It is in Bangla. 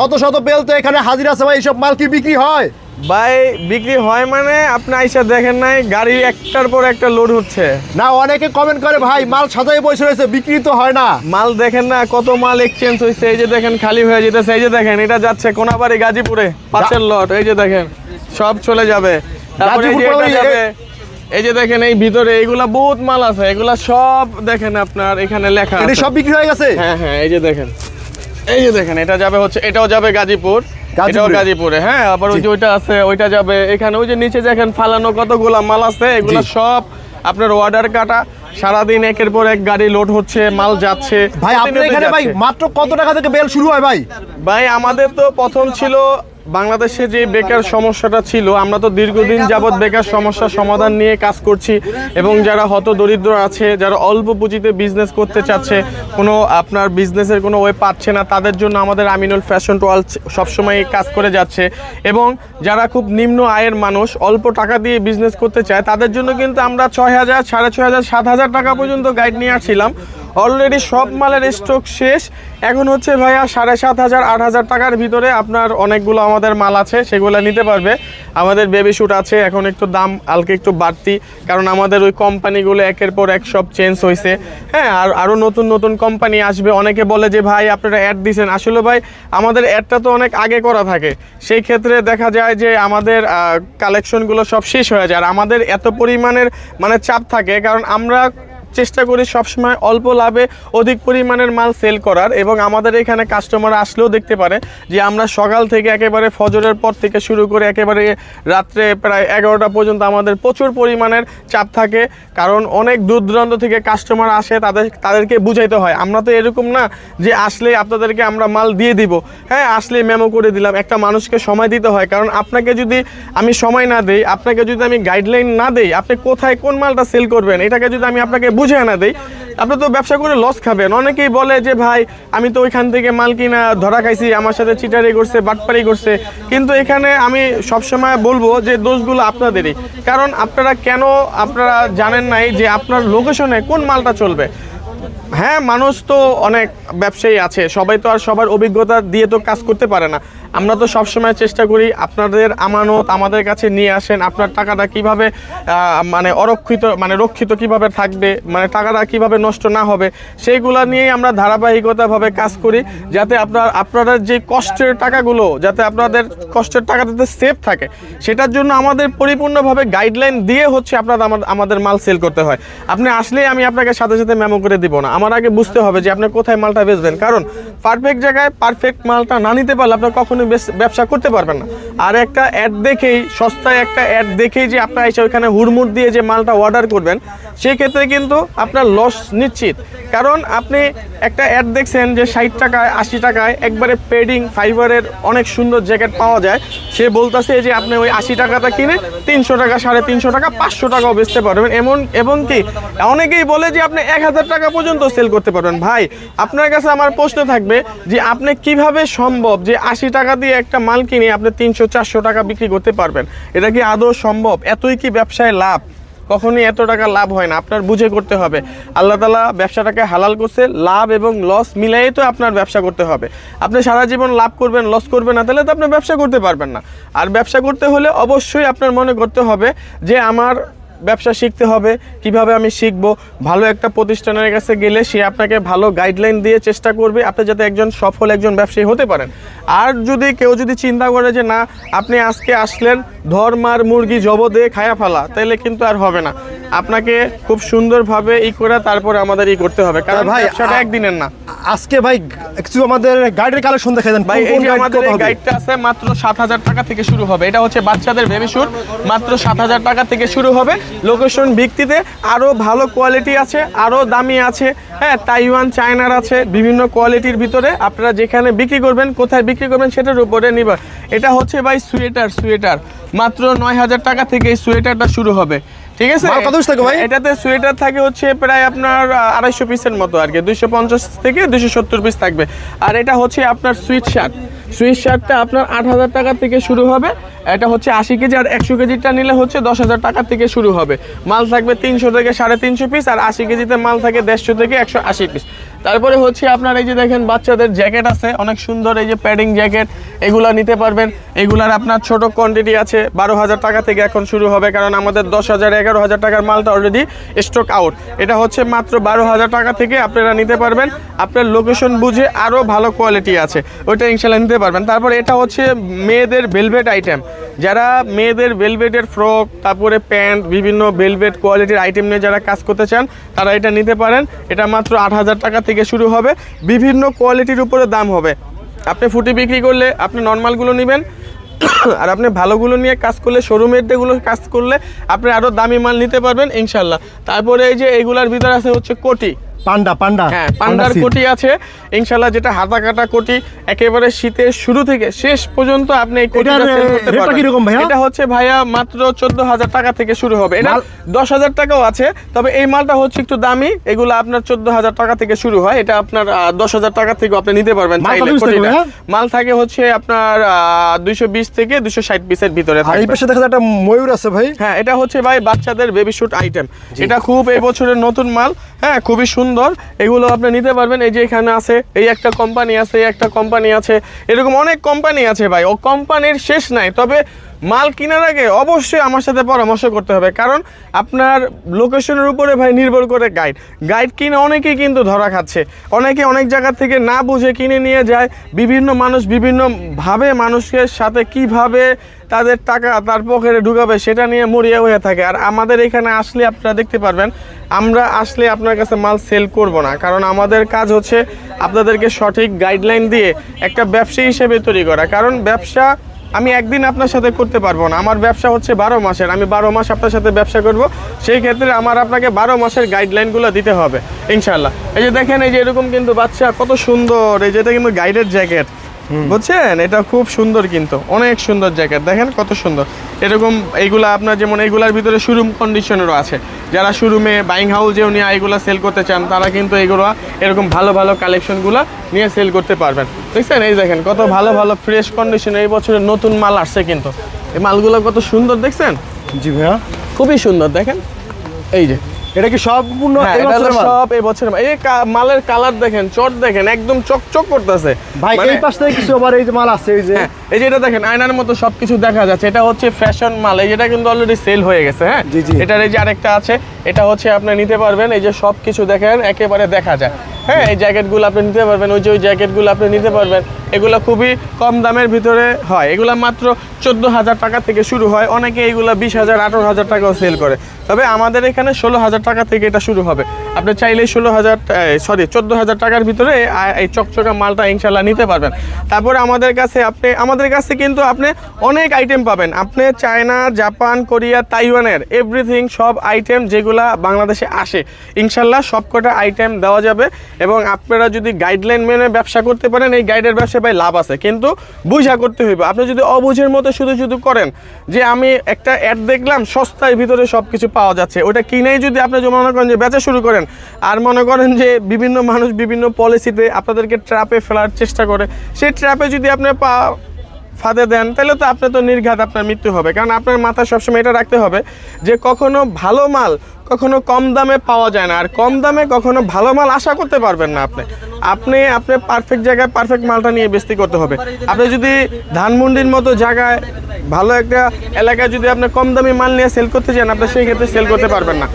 শত শত বেল তো এখানে হাজির আছে ভাই এইসব মাল কি বিক্রি হয়? ভাই বিক্রি হয় মানে আপনি আইসা দেখেন নাই গাড়ি একটার পর একটা লোড হচ্ছে। না অনেকে কমেন্ট করে ভাই মাল সাজাই বসে রয়েছে বিক্রি তো হয় না। মাল দেখেন না কত মাল এক্সচেঞ্জ হয়েছে এই যে দেখেন খালি হয়ে যেতেছে এই যে দেখেন এটা যাচ্ছে কোনাবাড়ি গাজীপুরে পাঁচের লট এই যে দেখেন সব চলে যাবে। তারপরে এই যে এটা যাবে এই যে দেখেন এই ভিতরে এইগুলা বহুত মাল আছে এগুলা সব দেখেন আপনার এখানে লেখা এটা সব বিক্রি হয়ে গেছে? হ্যাঁ হ্যাঁ এই যে দেখেন। এই যে দেখেন এটা যাবে হচ্ছে এটাও যাবে গাজীপুর। এটাও গাজীপুরে। গাজীপুরে হ্যাঁ আবার ওই যে ওইটা আছে ওইটা যাবে। এখানে ওই যে নিচে দেখেন ফালানো কতগুলা মাল আছে এগুলা সব আপনার অর্ডার কাটা। সারাদিন একের পর এক গাড়ি লোড হচ্ছে মাল যাচ্ছে। ভাই আপনার এখানে ভাই মাত্র কত টাকা থেকে বেল শুরু হয় ভাই? ভাই আমাদের তো প্রথম ছিল বাংলাদেশে যে বেকার সমস্যাটা ছিল, আমরা তো দীর্ঘদিন যাবৎ বেকার সমস্যার সমাধান নিয়ে কাজ করছি এবং যারা হত দরিদ্র আছে, যারা অল্প পুঁজিতে বিজনেস করতে চাচ্ছে, কোনো আপনার বিজনেসের কোনো ওয়ে পাচ্ছে না, তাদের জন্য আমাদের আমিনুল ফ্যাশন ওয়ার্ল্ড সবসময় কাজ করে যাচ্ছে এবং যারা খুব নিম্ন আয়ের মানুষ, অল্প টাকা দিয়ে বিজনেস করতে চায়, তাদের জন্য কিন্তু আমরা ছয় হাজার, সাড়ে ছয় হাজার, সাত হাজার টাকা পর্যন্ত গাইড নিয়ে আসছিলাম। অলরেডি সব মালের স্টক শেষ। এখন হচ্ছে ভাইয়া সাড়ে সাত হাজার, আট হাজার টাকার ভিতরে আপনার অনেকগুলো আমাদের মাল আছে, সেগুলো নিতে পারবে। আমাদের বেবি শ্যুট আছে, এখন একটু দাম হালকা একটু বাড়তি, কারণ আমাদের ওই কোম্পানিগুলো একের পর এক সব চেঞ্জ হয়েছে হ্যাঁ আর আরও নতুন নতুন কোম্পানি আসবে। অনেকে বলে যে, ভাই, আপনারা অ্যাড দিছেন। আসলে ভাই, আমাদের অ্যাডটা তো অনেক আগে করা থাকে। সেই ক্ষেত্রে দেখা যায় যে, আমাদের কালেকশনগুলো সব শেষ হয়ে যায়। আর আমাদের এত পরিমাণের মানে চাপ থাকে, কারণ আমরা চেষ্টা করি সবসময় অল্প লাভে অধিক পরিমাণের মাল সেল করার এবং আমাদের এখানে কাস্টমার আসলেও দেখতে পারে যে আমরা সকাল থেকে একেবারে ফজরের পর থেকে শুরু করে একেবারে রাত্রে প্রায় এগারোটা পর্যন্ত আমাদের প্রচুর পরিমাণের চাপ থাকে। কারণ অনেক দূর দূরান্ত থেকে কাস্টমার আসে, তাদের, তাদেরকে বুঝাইতে হয়। আমরা তো এরকম না যে আসলে আপনাদেরকে আমরা মাল দিয়ে দিব। হ্যাঁ আসলে মেমো করে দিলাম। একটা মানুষকে সময় দিতে হয়। কারণ আপনাকে যদি আমি সময় না দেই, আপনাকে যদি আমি গাইডলাইন না দেই, আপনি কোথায় কোন মালটা সেল করবেন, এটাকে যদি আমি আপনাকে বুঝে না দেই। আপনি তো ব্যবসা করে লস খাবেন। অনেকেই বলে যে, ভাই, আমি তো ওইখান থেকে মাল কিনা, ধরা খাইছি, আমার সাথে চিটারি করছে, বাটপারি করছে। কিন্তু এখানে আমি সবসময় বলব যে, দোষগুলো আপনাদেরই। কারণ আপনারা কেন, আপনারা জানেন নাই যে, আপনার লোকেশনে কোন মালটা চলবে। হ্যাঁ মানুষ তো অনেক ব্যবসায়ী আছে। সবাই তো আর সবার অভিজ্ঞতা দিয়ে তো কাজ করতে পারে না। আমরা তো সবসময় চেষ্টা করি আপনাদের আমানত আমাদের কাছে নিয়ে আসেন। আপনার টাকাটা কীভাবে মানে অরক্ষিত মানে রক্ষিত কীভাবে থাকবে মানে টাকাটা কীভাবে নষ্ট না হবে, সেইগুলা নিয়েই আমরা ধারাবাহিকতাভাবে কাজ করি, যাতে আপনার, আপনাদের যে কষ্টের টাকাগুলো, যাতে আপনাদের কষ্টের টাকা যাতে সেফ থাকে, সেটার জন্য আমাদের পরিপূর্ণভাবে গাইডলাইন দিয়ে হচ্ছে আপনার আমা- আমাদের মাল সেল করতে হয়। আপনি আসলেই আমি আপনাকে সাথে সাথে মেমো করে দিব না। আমার আগে বুঝতে হবে যে আপনি কোথায় মালটা বেচবেন। কারণ পারফেক্ট জায়গায় পারফেক্ট মালটা না নিতে পারলে আপনি কখনোই বেস- ব্যবসা করতে পারবেন না। আর একটা অ্যাড দেখেই, সস্তায় একটা অ্যাড দেখেই যে আপনার এসে ওইখানে হুড়মুড় দিয়ে যে মালটা অর্ডার করবেন সেই ক্ষেত্রে কিন্তু আপনার লস নিশ্চিত। কারণ আপনি একটা অ্যাড দেখছেন যে ষাট টাকায়, আশি টাকায় একবারে পেডিং ফাইবারের অনেক সুন্দর জ্যাকেট পাওয়া যায়। সে বলতেছে যে আপনি ওই আশি টাকাটা কিনে তিনশো টাকা, সাড়ে তিনশো টাকা, পাঁচশো টাকাও বেচতে পারবেন। এমন, এবং কি, অনেকেই বলে যে আপনি এক হাজার টাকা পর্যন্ত সেল করতে পারবেন। ভাই, আপনার কাছে আমার প্রশ্ন থাকবে যে আপনি কীভাবে সম্ভব যে আশি টাকা দিয়ে একটা মাল কিনে আপনি তিনশো, চারশো টাকা বিক্রি করতে পারবেন? এটা কি আদৌ সম্ভব? এতই কি ব্যবসায় লাভ? কখনই এত টাকা লাভ হয় না। আপনার বুঝে করতে হবে। আল্লাহ তালা ব্যবসাটাকে হালাল করছে, লাভ এবং লস মিলাই তো আপনার ব্যবসা করতে হবে। আপনি সারা জীবন লাভ করবেন লস করবেন না, তাহলে তো আপনি ব্যবসা করতে পারবেন না। আর ব্যবসা করতে হলে অবশ্যই আপনার মনে করতে হবে যে, আমার ব্যবসা শিখতে হবে, কীভাবে আমি শিখব। ভালো একটা প্রতিষ্ঠানের কাছে গেলে সে আপনাকে ভালো গাইডলাইন দিয়ে চেষ্টা করবে। আপনি যাতে একজন সফল একজন ব্যবসায়ী হতে পারেন। আর যদি কেউ যদি চিন্তা করে যে না আপনি আজকে আসলেন ধর মার মুরগি জব দিয়ে খায়া ফেলা তাহলে কিন্তু আর হবে না। আপনাকে খুব সুন্দরভাবে ই করে তারপরে আমাদের ই করতে হবে কারণ ভাই, সেটা একদিনের না। আজকে ভাই কিছু আমাদের গাড়ির কালেকশন দেখে দেন ভাই এই যে আমাদের গাইডটা আছে মাত্র সাত হাজার টাকা থেকে শুরু হবে এটা হচ্ছে বাচ্চাদের বেবি শুট মাত্র সাত হাজার টাকা থেকে শুরু হবে। লোকেশন ভিত্তিতে আরও ভালো কোয়ালিটি আছে আরও দামি আছে হ্যাঁ তাইওয়ান চায়নার আছে বিভিন্ন কোয়ালিটির ভিতরে আপনারা যেখানে বিক্রি করবেন কোথায় বিক্রি করবেন সেটার উপরে নির্ভর। এটা হচ্ছে ভাই সোয়েটার সোয়েটার। মাত্র নয় হাজার টাকা থেকে এই সোয়েটারটা শুরু হবে। ঠিক আছে? কত থাকে ভাই? এটাতে সোয়েটার থাকে হচ্ছে প্রায় আপনার আড়াইশো পিসের মতো আর কি। দুইশো পঞ্চাশ থেকে দুইশো সত্তর পিস থাকবে। আর এটা হচ্ছে আপনার সুইট শার্ট। সুইট শার্টটা আপনার আট হাজার টাকা থেকে শুরু হবে। এটা হচ্ছে আশি কেজি আর একশো কেজিটা নিলে হচ্ছে দশ হাজার টাকা থেকে শুরু হবে। মাল থাকবে তিনশো থেকে সাড়ে তিনশো পিস আর আশি কেজিতে মাল থাকে দেড়শো থেকে একশো আশি পিস। তারপরে হচ্ছে আপনার এই যে দেখেন, বাচ্চাদের জ্যাকেট আছে, অনেক সুন্দর এই যে প্যাডিং জ্যাকেট, এগুলা নিতে পারবেন। এগুলার আপনার ছোট কোয়ান্টিটি আছে, বারো হাজার টাকা থেকে এখন শুরু হবে, কারণ আমাদের দশ হাজার, এগারো হাজার টাকার মালটা অলরেডি স্টক আউট এটা হচ্ছে মাত্র বারো হাজার টাকা থেকে আপনারা নিতে পারবেন। আপনার লোকেশন বুঝে আরও ভালো কোয়ালিটি আছে, ওইটা ইনশাল্লাহ নিতে পারবেন। তারপর এটা হচ্ছে মেয়েদের ভেলভেট আইটেম যারা মেয়েদের ভেলভেটের ফ্রক তারপরে প্যান্ট বিভিন্ন ভেলভেট কোয়ালিটির আইটেম নিয়ে যারা কাজ করতে চান, তারা এটা নিতে পারেন। এটা মাত্র আট হাজার টাকা থেকে শুরু হবে, বিভিন্ন কোয়ালিটির উপরে দাম হবে। আপনি ফুটি বিক্রি করলে আপনি নর্মালগুলো নেবেন, আর আপনি ভালোগুলো নিয়ে কাজ করলে শোরুমেরগুলো কাজ করলে আপনি আরও দামি মাল নিতে পারবেন ইনশাল্লাহ তারপরে এই যে এইগুলোর ভিতরে আছে হচ্ছে কোটি। Panda panda. হ্যাঁ পান্ডার কোটি আছে। ইনশাল্লাহ যেটা হাতা কাটা কোটি একেবারে শীতের শুরু থেকে শেষ পর্যন্ত আপনি এই কোটিটা sell করতে পারবেন। কীরকম ভাইয়া? এটা হচ্ছে ভাইয়া মাত্র চোদ্দ হাজার টাকা থেকে শুরু হবে। এটা মাল- দশ হাজার টাকাও আছে তবে এই মালটা হচ্ছে একটু দামি। এগুলো আপনার চোদ্দ হাজার টাকা থেকে শুরু হয়। এটা আপনার দশ হাজার টাকা থেকে আপনি নিতে পারবেন চাইলে কোটিটা। মাল থাকে হচ্ছে আপনার দুইশো বিশ থেকে দুইশো ষাট পিসের ভিতরে থাকে এই পাশে দেখা যায় একটা ময়ূর আছে ভাই। হ্যাঁ এটা হচ্ছে ভাই বাচ্চাদের বেবি শুট আইটেম এটা খুব এই বছরের নতুন মাল। হ্যাঁ খুবই সুন্দর এগুলো আপনি নিতে পারবেন। এই যে এখানে আছে, এই একটা কোম্পানি আছে, এই একটা কোম্পানি আছে। এরকম অনেক কোম্পানি আছে ভাই। ও কোম্পানির শেষ নাই। তবে মাল কেনার আগে অবশ্যই আমার সাথে পরামর্শ করতে হবে। কারণ আপনার লোকেশনের উপরে ভাই নির্ভর করে গাইড গাইড কিনে অনেকেই কিন্তু ধরা খাচ্ছে। অনেকে অনেক জায়গা থেকে না বুঝে কিনে নিয়ে যায়। বিভিন্ন মানুষ বিভিন্নভাবে মানুষের সাথে কীভাবে তাদের টাকা তার পকেটে ঢুকাবে, সেটা নিয়ে মরিয়া হয়ে থাকে। আর আমাদের এখানে আসলে আপনারা দেখতে পারবেন, আমরা আসলে আপনার কাছে মাল সেল করব না। কারণ আমাদের কাজ হচ্ছে আপনাদেরকে সঠিক গাইডলাইন দিয়ে একটা ব্যবসা হিসেবে তৈরি করা। কারণ ব্যবসা আমি একদিন আপনার সাথে করতে পারব না। আমার ব্যবসা হচ্ছে বারো মাসের। আমি বারো মাস আপনার সাথে ব্যবসা করব। সেই ক্ষেত্রে আমার আপনাকে বারো মাসের গাইডলাইনগুলো দিতে হবে ইনশাল্লাহ এই যে দেখেন, এই যে এরকম কিন্তু বাচ্চা কত সুন্দর। এই যেটা কিন্তু গাইডের জ্যাকেট বুঝছেন? এটা খুব সুন্দর কিন্তু। অনেক সুন্দর জ্যাকেট। দেখেন কত সুন্দর। এরকম এইগুলা আপনার যেমন এইগুলার ভিতরে শোরুম কন্ডিশনেরও আছে। যারা শোরুমে বাইং হাউসেও নিয়ে এইগুলা সেল করতে চান তারা কিন্তু এইগুলো এরকম ভালো ভালো কালেকশনগুলো নিয়ে সেল করতে পারবেন। দেখছেন? এই দেখেন কত ভালো ভালো ফ্রেশ কন্ডিশনে এই বছরের নতুন মাল আসছে কিন্তু। এই মালগুলো কত সুন্দর দেখছেন? জি ভাইয়া। খুবই সুন্দর দেখেন? এই যে এটা কি সম্পূর্ণ হ্যাঁ? সব এই বছরের। এই মালের কালার দেখেন চট দেখেন একদম চকচক করতেছে। ভাই মানে- এই পাশ থেকে কিছু আবার এই যে মাল আছে এই যে। হ্যাঁ, এই যে এটা দেখেন আয়নার মতো সবকিছু দেখা যাচ্ছে। এটা হচ্ছে ফ্যাশন মাল। এই যেটা কিন্তু অলরেডি সেল হয়ে গেছে হ্যাঁ। এটার এই যে আরেকটা আছে এটা হচ্ছে আপনি নিতে পারবেন। এই যে সবকিছু দেখেন একেবারে দেখা যায়। হ্যাঁ এই জ্যাকেটগুলো আপনি নিতে পারবেন, ওই যে ওই জ্যাকেটগুলো আপনি নিতে পারবেন। এগুলো খুবই কম দামের ভিতরে হয়। এগুলো মাত্র চোদ্দ হাজার টাকা থেকে শুরু হয়। অনেকে এগুলো বিশ হাজার আঠারো হাজার টাকাও সেল করে। তবে আমাদের এখানে ষোলো হাজার টাকা থেকে এটা শুরু হবে। আপনি চাইলে ষোলো হাজার সরি চোদ্দ হাজার টাকার ভিতরে এই চকচকা মালটা ইনশাল্লাহ নিতে পারবেন। তারপরে আমাদের কাছে আপনি, আমাদের কাছে কিন্তু আপনি অনেক আইটেম পাবেন। আপনি চায়না, জাপান, কোরিয়া, তাইওয়ানের এভরিথিং সব আইটেম যেগুলা বাংলাদেশে আসে। ইনশাল্লাহ সবকটা আইটেম দেওয়া যাবে। এবং আপনারা যদি গাইডলাইন মেনে ব্যবসা করতে পারেন, এই গাইডের ব্যবসায় ভাই লাভ আছে। কিন্তু বুঝা করতে হইবে। আপনি যদি অবুঝের মতো শুধু শুধু করেন যে আমি একটা অ্যাড দেখলাম, সস্তায় ভিতরে সব কিছু পাওয়া যাচ্ছে। ওটা কিনেই যদি আপনি মনে করেন যে বেচা শুরু করেন, আর মনে করেন যে বিভিন্ন মানুষ বিভিন্ন পলিসিতে আপনাদেরকে ট্র্যাপে ফেলার চেষ্টা করে, সেই ট্র্যাপে যদি আপনি পা ফাঁদে দেন, তাহলে তো আপনার তো নির্ঘাত আপনার মৃত্যু হবে। কারণ আপনার মাথায় সবসময় এটা রাখতে হবে যে কখনো ভালো মাল কখনো কম দামে পাওয়া যায় না। আর কম দামে কখনো ভালো মাল আশা করতে পারবেন না আপনি। আপনি আপনি পারফেক্ট জায়গায় পারফেক্ট মালটা নিয়ে বেস্তি করতে হবে। আপনি যদি ধানমন্ডির মতো জায়গায় ভালো একটা এলাকায় যদি আপনি কম দামি মাল নিয়ে সেল করতে চান আপনি সেই ক্ষেত্রে সেল করতে পারবেন না।